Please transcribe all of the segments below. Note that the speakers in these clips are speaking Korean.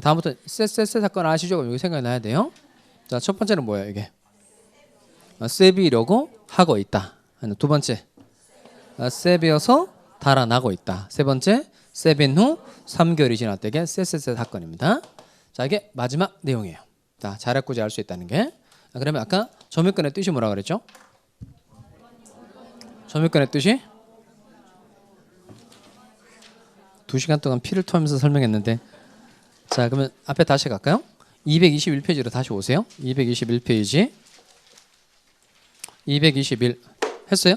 다음부터 쎄쎄쎄 사건 아시죠? 여기 생각나야 돼요. 자, 첫 번째는 뭐예요, 이게? 아, 세비려고 하고 있다. 두 번째, 아, 세비어서 달아나고 있다. 세 번째, 세빈 후 3개월이 지났다. 이게 쎄쎄쎄 사건입니다. 자, 이게 마지막 내용이에요. 자, 잘했고지 알수 있다는 게. 아, 그러면 아까 점유권의 뜻이 뭐라 그랬죠? 점유권의 뜻이 두 시간 동안 피를 토하면서 설명했는데 자 그러면 앞에 다시 갈까요? 221페이지로 다시 오세요. 221페이지 221 했어요?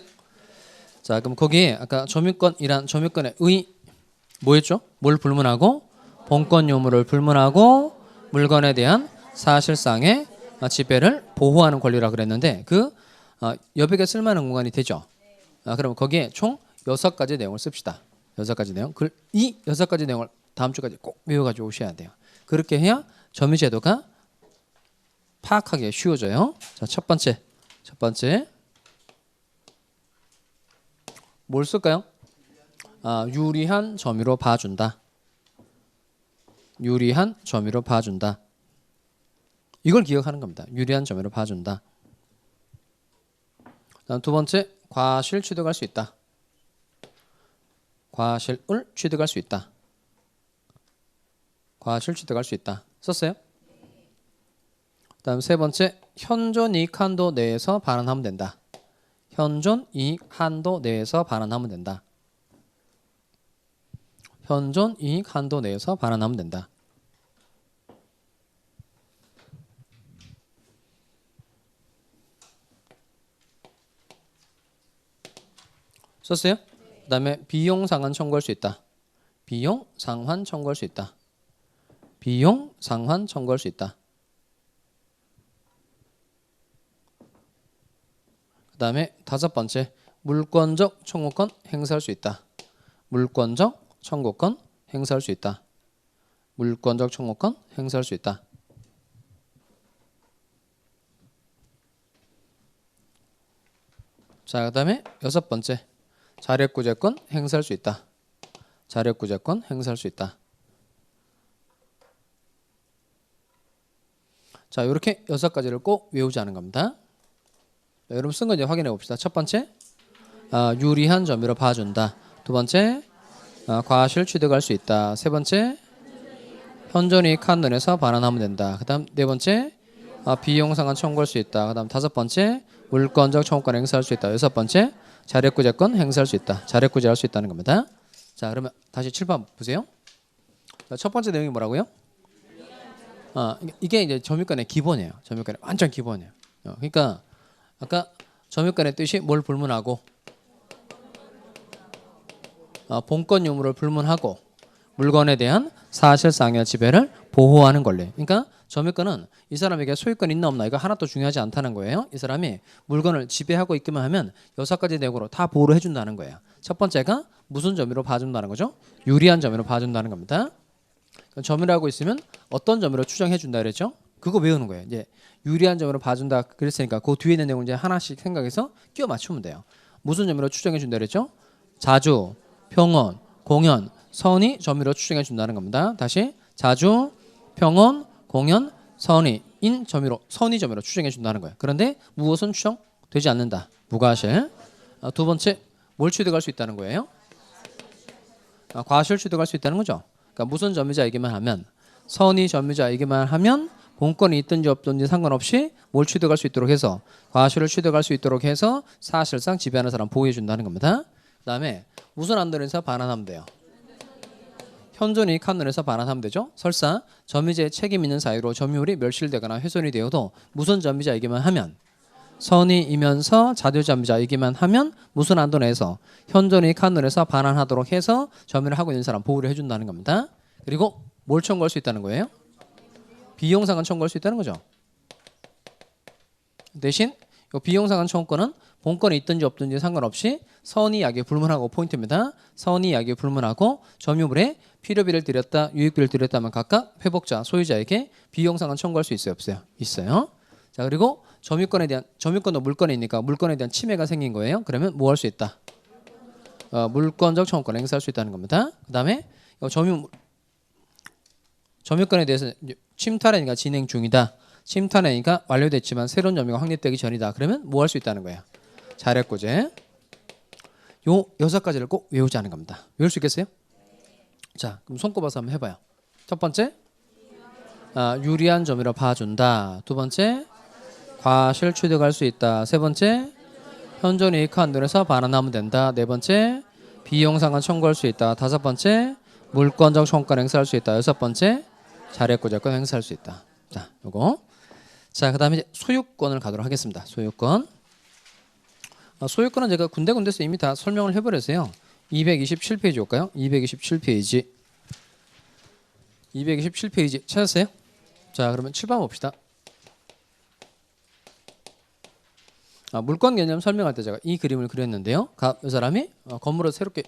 자 그럼 거기에 아까 점유권이란 점유권의 의 뭐였죠? 뭘 불문하고 본권 요물을 불문하고 물건에 대한 사실상의 지배를 보호하는 권리라 그랬는데 그 어, 여백에 쓸만한 공간이 되죠. 아, 그럼 거기에 총 여섯 가지 내용을 씁시다. 여섯 가지 내용. 그, 이 여섯 가지 내용을 다음 주까지 꼭 외워가지고 오셔야 돼요. 그렇게 해야 점유제도가 파악하기 쉬워져요. 자, 첫 번째, 첫 번째 뭘 쓸까요? 아, 유리한 점유로 봐준다. 유리한 점유로 봐준다. 이걸 기억하는 겁니다. 유리한 점유로 봐준다. 다음 두 번째, 과실 취득할 수 있다. 과실을 취득할 수 있다. 과실 취득할 수 있다. 썼어요? 다음 세 번째 현존 이익 한도 내에서 반환하면 된다. 현존 이익 한도 내에서 반환하면 된다. 현존 이익 한도 내에서 반환하면 된다. 썼어요? 그 다음에 비용 상환 청구할 수 있다. 비용 상환 청구할 수 있다. 비용 상환 청구할 수 있다. 그 다음에 다섯 번째 물권적 청구권 행사할 수 있다. 물권적 청구권 행사할 수 있다. 물권적 청구권 행사할 수 있다. 자, 그 다음에 여섯 번째 자력구제권 행사할 수 있다. 자력구제권 행사할 수 있다. 자, 이렇게 여섯 가지를 꼭 외우자는 겁니다. 자, 여러분 쓴 거 이제 확인해 봅시다. 첫 번째, 아, 유리한 점유로 봐준다. 두 번째, 아, 과실 취득할 수 있다. 세 번째, 현존이익 한눈에서 반환하면 된다. 그 다음 네 번째, 아, 비용 상환 청구할 수 있다. 그 다음 다섯 번째, 물권적 청구권 행사할 수 있다. 여섯 번째, 자력구제권 행사할 수 있다. 자력구제할 수 있다는 겁니다. 자, 그러면 다시 7번 보세요. 자, 첫 번째 내용이 뭐라고요? 아, 이게 이제 점유권의 기본이에요. 점유권의 완전 기본이에요. 어, 그러니까 아까 점유권의 뜻이 뭘 불문하고 아, 본권 유무를 불문하고 물건에 대한 사실상의 지배를 보호하는 권리. 그러니까 점유권은 이 사람에게 소유권 있나 없나 이거 하나도 중요하지 않다는 거예요. 이 사람이 물건을 지배하고 있기만 하면 여섯 가지 내용으로 다 보호를 해준다는 거예요. 첫 번째가 무슨 점유로 봐준다는 거죠? 유리한 점유로 봐준다는 겁니다. 그럼 점유라고 있으면 어떤 점유로 추정해 준다 그랬죠? 그거 외우는 거예요. 이제 유리한 점유로 봐준다 그랬으니까 그 뒤에 있는 내용 이제 하나씩 생각해서 끼워 맞추면 돼요. 무슨 점유로 추정해 준다 그랬죠? 자주, 평온, 공연, 선이 점유로 추정해 준다는 겁니다. 다시 자주, 평온, 공연, 선이 인 점유로 선이 점유로 추정해 준다는 거예요. 그런데 무엇은 추정 되지 않는다. 무과실. 아, 두 번째 뭘 취득할 수 있다는 거예요? 아, 과실 취득할 수 있다는 거죠. 그러니까 무슨 점유자이기만 하면 선이 점유자이기만 하면 본권이 있든지 없든지 상관없이 뭘 취득할 수 있도록 해서 과실을 취득할 수 있도록 해서 사실상 지배하는 사람 보호해 준다는 겁니다. 그다음에 무슨 안도에서 반환하면 돼요. 현존 이익 한눈에서 반환하면 되죠. 설사 점유자의 책임 있는 사유로 점유율이 멸실되거나 훼손이 되어도 무슨 점유자이기만 하면 선이이면서 자료점유자이기만 하면 무슨 안도 내에서 현존이익 한눈에서 반환하도록 해서 점유를 하고 있는 사람 보호를 해준다는 겁니다. 그리고 뭘 청구할 수 있다는 거예요? 비용상환 청구할 수 있다는 거죠. 대신 이 비용상환 청구권은 본권이 있든지 없든지 상관없이 선의 약에 불문하고 포인트입니다. 선의 약에 불문하고 점유물에 필요비를 들였다, 유익비를 들였다면 각각 회복자, 소유자에게 비용상환 청구할 수 있어요, 없어요? 있어요. 자 그리고 점유권에 대한 점유권도 물건에 있니까 물건에 대한 침해가 생긴 거예요. 그러면 뭐 할 수 있다? 어, 물권적 청구권 행사할 수 있다는 겁니다. 그다음에 점유 점유권에 대해서 침탈행위가 진행 중이다. 침탈행위가 완료됐지만 새로운 점유가 확립되기 전이다. 그러면 뭐 할 수 있다는 거야? 잘했고제. 요 여섯 가지를 꼭 외우지 않은 겁니다. 외울 수 있겠어요? 자, 그럼 손꼽아서 한번 해봐요. 첫 번째, 아, 유리한 점유로 봐준다. 두 번째, 과실 취득할 수 있다. 세 번째, 현존 이익 한도에서 반환하면 된다. 네 번째, 비용 상환 청구할 수 있다. 다섯 번째, 물권적 청구권 행사할 수 있다. 여섯 번째, 자력구제권 행사할 수 있다. 자, 요거. 자, 그 다음에 이제 소유권을 가도록 하겠습니다. 소유권. 아, 소유권은 제가 군데군데서 이미 다 설명을 해버려서요. 227페이지 올까요? 227페이지. 227페이지 찾았어요? 자, 그러면 7번 봅시다. 아, 물권 개념 설명할 때 제가 이 그림을 그렸는데요. 가, 이 사람이 어, 건물을 새롭게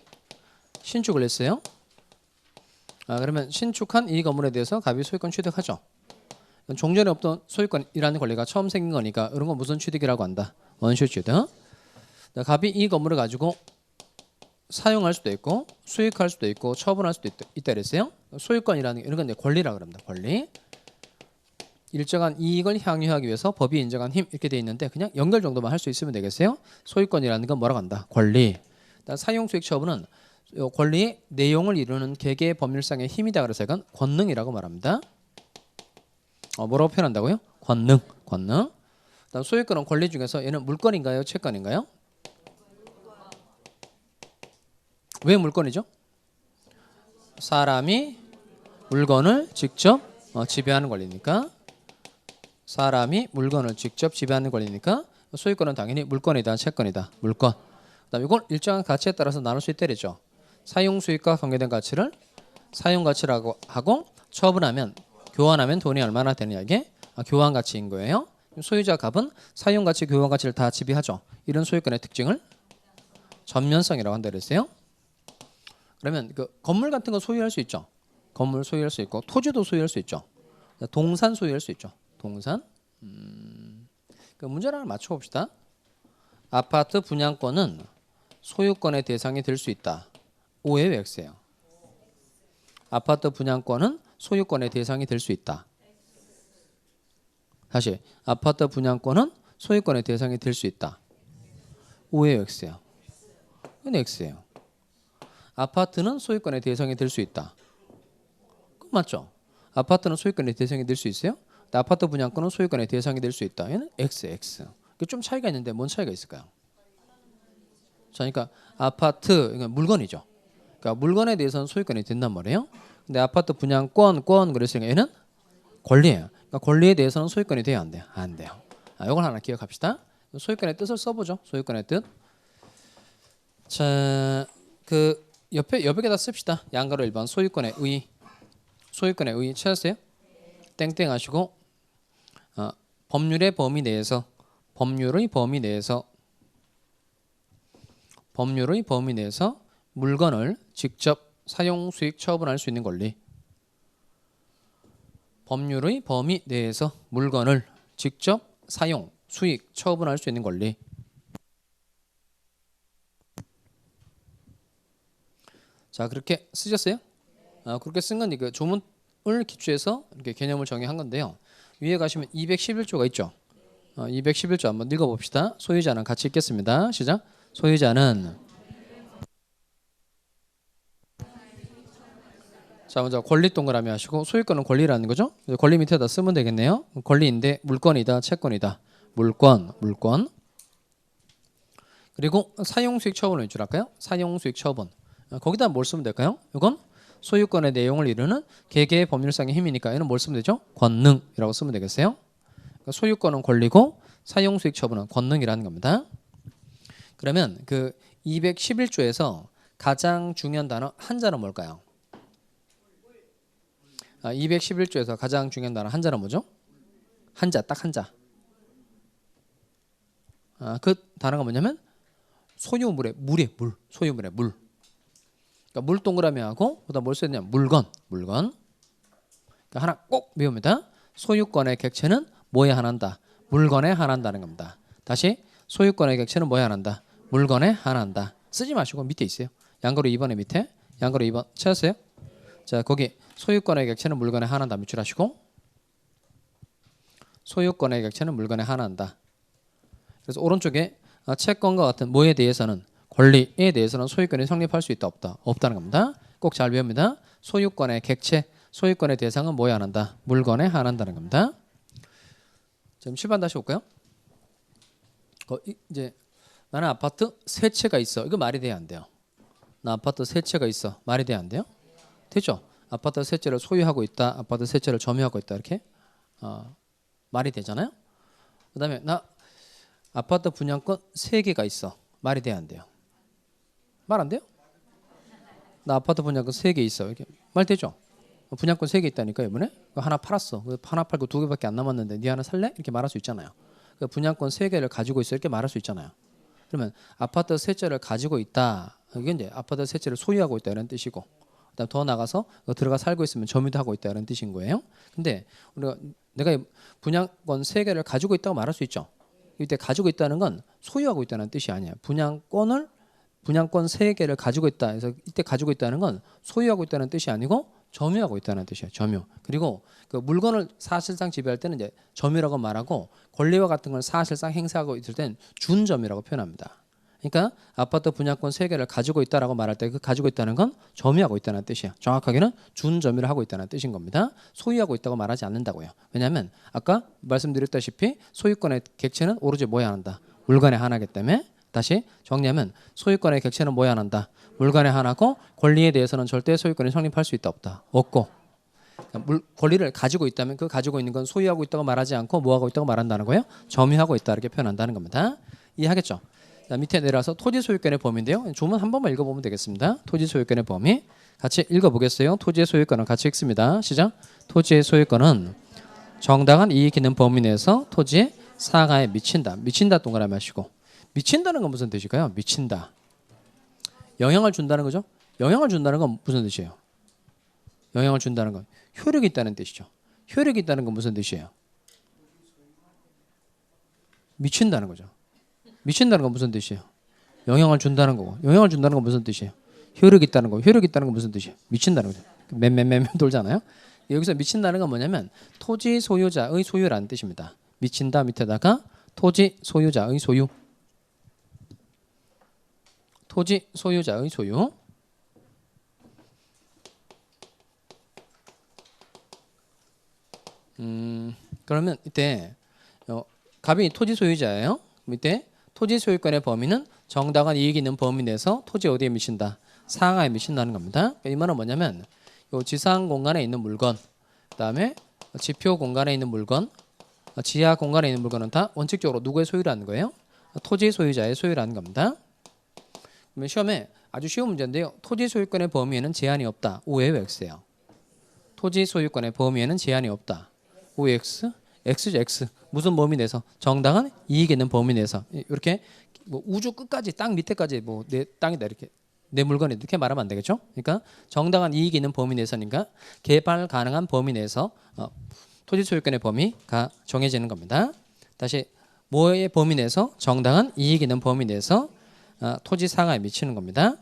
신축을 했어요. 아, 그러면 신축한 이 건물에 대해서 갑이 소유권 취득하죠. 종전에 없던 소유권이라는 권리가 처음 생긴 거니까 이런 건 무슨 취득이라고 한다. 원슈 취득. 자, 갑이 이 건물을 가지고 사용할 수도 있고 수익할 수도 있고 처분할 수도 있다, 있다 그랬어요. 소유권이라는 게 이런 건 이제 권리라고 합니다. 권리. 일정한 이익을 향유하기 위해서 법이 인정한 힘 이렇게 돼 있는데 그냥 연결 정도만 할 수 있으면 되겠어요. 소유권이라는 건 뭐라고 한다? 권리. 사용 수익 처분은 요 권리의 내용을 이루는 개개의 법률상의 힘이다 그래서 이건 권능이라고 말합니다. 어, 뭐라고 표현한다고요? 권능, 권능. 다음 소유권은 권리 중에서 얘는 물건인가요, 채권인가요? 왜 물건이죠? 사람이 물건을 직접 어, 지배하는 권리니까 사람이 물건을 직접 지배하는 권리니까 소유권은 당연히 물건이다, 채권이다, 물건. 그다음 이걸 일정한 가치에 따라서 나눌 수 있다랬죠. 사용 수익과 관계된 가치를 사용 가치라고 하고 처분하면 교환하면 돈이 얼마나 되느냐 이게 아, 교환 가치인 거예요. 소유자 값은 사용 가치, 교환 가치를 다 지배하죠. 이런 소유권의 특징을 전면성이라고 한다 그랬어요. 그러면 그 건물 같은 거 소유할 수 있죠. 건물 소유할 수 있고 토지도 소유할 수 있죠. 동산 소유할 수 있죠. 동산. 음, 그 문제를 하나 맞춰 봅시다. 아파트 분양권은 소유권의 대상이 될 수 있다. O의 X예요. 아파트 분양권은 소유권의 대상이 될 수 있다. 다시 아파트 분양권은 소유권의 대상이 될 수 있다. O의 X예요. 이건 X예요. 아파트는 소유권의 대상이 될 수 있다. 그 맞죠? 아파트는 소유권의 대상이 될 수 있어요? 아파트 분양권은 소유권의 대상이 될 수 있다. 얘는 X, X. 그좀 차이가 있는데 뭔 차이가 있을까요? 자, 그러니까 아파트 그러니까 물건이죠. 그러니까 물건에 대해서는 소유권이 된단 말이에요. 근데 아파트 분양권, 권 그랬으니까 얘는 권리예요. 그러니까 권리에 대해서는 소유권이 돼야 안 돼요? 안 돼요. 아, 이걸 하나 기억합시다. 소유권의 뜻을 써보죠. 소유권의 뜻. 자, 그 옆에 옆에다 씁시다. 양가로 1번 소유권의 의. 소유권의 의 찾았어요? 땡땡 하시고 어, 법률의 범위 내에서 법률의 범위 내에서 법률의 범위 내에서 물건을 직접 사용 수익 처분할 수 있는 권리. 법률의 범위 내에서 물건을 직접 사용 수익 처분할 수 있는 권리. 자 그렇게 쓰셨어요? 아, 그렇게 쓴 건 이거 조문을 기초해서 이렇게 개념을 정의한 건데요. 위에 가시면 211조가 있죠. 어, 211조 한번 읽어봅시다. 소유자는 같이 읽겠습니다. 시작. 소유자는 자 먼저 권리 동그라미 하시고 소유권은 권리라는 거죠. 권리 밑에다 쓰면 되겠네요. 권리인데 물건이다, 채권이다. 물권, 물권. 그리고 사용 수익 처분을 줄할까요? 사용 수익 처분. 어, 거기다 뭘 쓰면 될까요? 이건 소유권의 내용을 이루는 개개의 법률상의 힘이니까 얘는 뭘 쓰면 되죠? 권능이라고 쓰면 되겠어요? 그러니까 소유권은 권리고 사용 수익 처분은 권능이라는 겁니다. 그러면 그 211조에서 가장 중요한 단어 한자는 뭘까요? 아, 211조에서 가장 중요한 단어 한자는 뭐죠? 한자 딱 한자. 아, 그 단어가 뭐냐면 소유물의 물의 물, 소유물의 물. 그러니까 물 동그라미 하고 그다음 뭘 써야 되냐? 물건, 물건. 그러니까 하나 꼭 외웁니다. 소유권의 객체는 뭐에 한한다? 물건에 한한다는 겁니다. 다시 소유권의 객체는 뭐에 한한다? 물건에 한한다. 쓰지 마시고 밑에 있어요. 양거로 2번에 밑에 양거로 2번 찾았어요? 자 거기 소유권의 객체는 물건에 한한다 미출하시고 소유권의 객체는 물건에 한한다. 그래서 오른쪽에 어, 채권과 같은 뭐에 대해서는 권리에 대해서는 소유권이 성립할 수 있다 없다 없다는 겁니다. 꼭 잘 외웁니다. 소유권의 객체, 소유권의 대상은 뭐에 한한다? 물건에 한한다는 겁니다. 지금 10번 다시 올까요? 어, 이- 이제 나는 아파트 세 채가 있어. 이거 말이 돼야 안 돼요. 나 아파트 세 채가 있어. 말이 돼야 안 돼요? 되죠? 아파트 세 채를 소유하고 있다. 아파트 세 채를 점유하고 있다. 이렇게 어, 말이 되잖아요. 그다음에 나 아파트 분양권 세 개가 있어. 말이 돼야 안 돼요? 말 안 돼요? 나 아파트 분양권 세 개 있어. 이렇게 말 되죠? 어, 분양권 세 개 있다니까 이번에 하나 팔았어. 그 하나 팔고 두 개밖에 안 남았는데 네 하나 살래? 이렇게 말할 수 있잖아요. 그 분양권 세 개를 가지고 있어 이렇게 말할 수 있잖아요. 그러면 아파트 세 채를 가지고 있다. 이게 이제 아파트 세 채를 소유하고 있다 이런 뜻이고, 그다음 더 나가서 어, 들어가 살고 있으면 점유도 하고 있다 이런 뜻인 거예요. 근데 우리가 내가 이 분양권 세 개를 가지고 있다고 말할 수 있죠. 이때 가지고 있다는 건 소유하고 있다는 뜻이 아니에요. 분양권을 분양권 세 개를 가지고 있다. 그래서 이때 가지고 있다는 건 소유하고 있다는 뜻이 아니고 점유하고 있다는 뜻이에요. 점유. 그리고 그 물건을 사실상 지배할 때는 이제 점유라고 말하고 권리와 같은 걸 사실상 행사하고 있을 때는 준점유라고 표현합니다. 그러니까 아파트 분양권 세 개를 가지고 있다라고 말할 때 그 가지고 있다는 건 점유하고 있다는 뜻이야. 정확하게는 준점유를 하고 있다는 뜻인 겁니다. 소유하고 있다고 말하지 않는다고요. 왜냐하면 아까 말씀드렸다시피 소유권의 객체는 오로지 뭐야 한다. 물건에 하나기 때문에 다시 정리하면 소유권의 객체는 한다. 물건에 하나고 권리에 대해서는 절대 소유권이 성립할 수 있다 없다. 없고 그러니까 물, 권리를 가지고 있다면 그 가지고 있는 건 소유하고 있다고 말하지 않고 뭐하고 있다고 말한다는 거예요. 점유하고 있다 이렇게 표현한다는 겁니다. 이해하겠죠? 자, 밑에 내려와서 토지 소유권의 범위인데요. 조문 한 번만 읽어보면 되겠습니다. 토지 소유권의 범위 같이 읽어보겠어요. 토지의 소유권은 같이 읽습니다. 시작. 토지의 소유권은 정당한 이익 있는 범위 내에서 토지의 상하에 미친다. 미친다 동그라미 하시고 미친다는 건 무슨 뜻일까요? 미친다. 영향을 준다는 거죠. 영향을 준다는 건 무슨 뜻이에요? 영향을 준다는 건 효력이 있다는 뜻이죠. 효력이 있다는 건 무슨 뜻이에요? 미친다는 거죠. 미친다는 건 무슨 뜻이에요? 영향을 준다는 거고 영향을 준다는 건 무슨 뜻이에요? 효력이 있다는 거. 효력이 있다는 건 무슨 뜻이에요? 미친다는 거죠. 맴맴맴 돌잖아요. 여기서 미친다는 건 뭐냐면 토지 소유자의 소유라는 뜻입니다. 미친다 밑에다가 토지 소유자의 소유. 토지 소유자의 소유. 음, 그러면 이때 어, 갑이 토지 소유자예요. 밑에 토지 소유권의 범위는 정당한 이익이 있는 범위 내에서 토지 어디에 미친다? 상하에 미친다는 겁니다. 그러니까 이 말은 뭐냐면 요 지상 공간에 있는 물건, 그다음에 지표 공간에 있는 물건, 어, 지하 공간에 있는 물건은 다 원칙적으로 누구의 소유라는 거예요? 토지 소유자의 소유라는 겁니다. 그러면 시험에 아주 쉬운 문제인데요. 토지 소유권의 범위에는 제한이 없다. 오해요, X예요. 토지 소유권의 범위에는 제한이 없다. OX, X죠, X. 무슨 범위 내에서 정당한 이익 있는 범위 내에서 이렇게 뭐 우주 끝까지 땅 밑에까지 뭐 내 땅이다 이렇게 내 물건이 이렇게 말하면 안 되겠죠? 그러니까 정당한 이익 있는 범위 내에서니까 개발 가능한 범위 내에서 어, 토지 소유권의 범위가 정해지는 겁니다. 다시 뭐의 범위 내에서 정당한 이익 있는 범위 내에서 어, 토지 상하에 미치는 겁니다.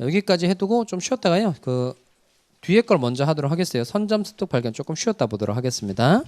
여기까지 해두고 좀 쉬었다가요. 그 뒤에 걸 먼저 하도록 하겠어요. 선점 습득 발견 조금 쉬었다 보도록 하겠습니다.